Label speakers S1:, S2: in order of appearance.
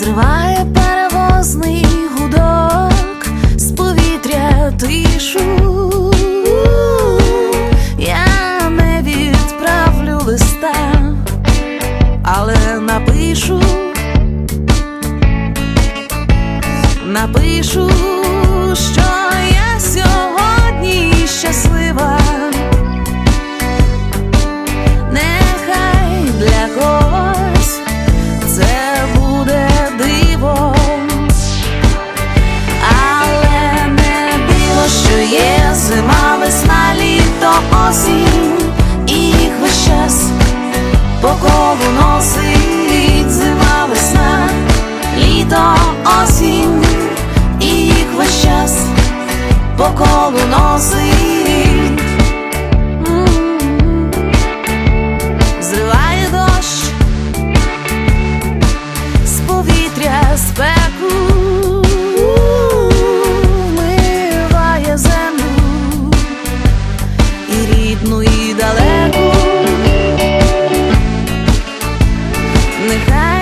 S1: розриває перевозний гудок з повітря тишу, я не відправлю листа, але напишу, напишу, що я сьогодні. по колу носить, зриває дощ з повітря спеку, вмиває землю і рідну, і далеку. Нехай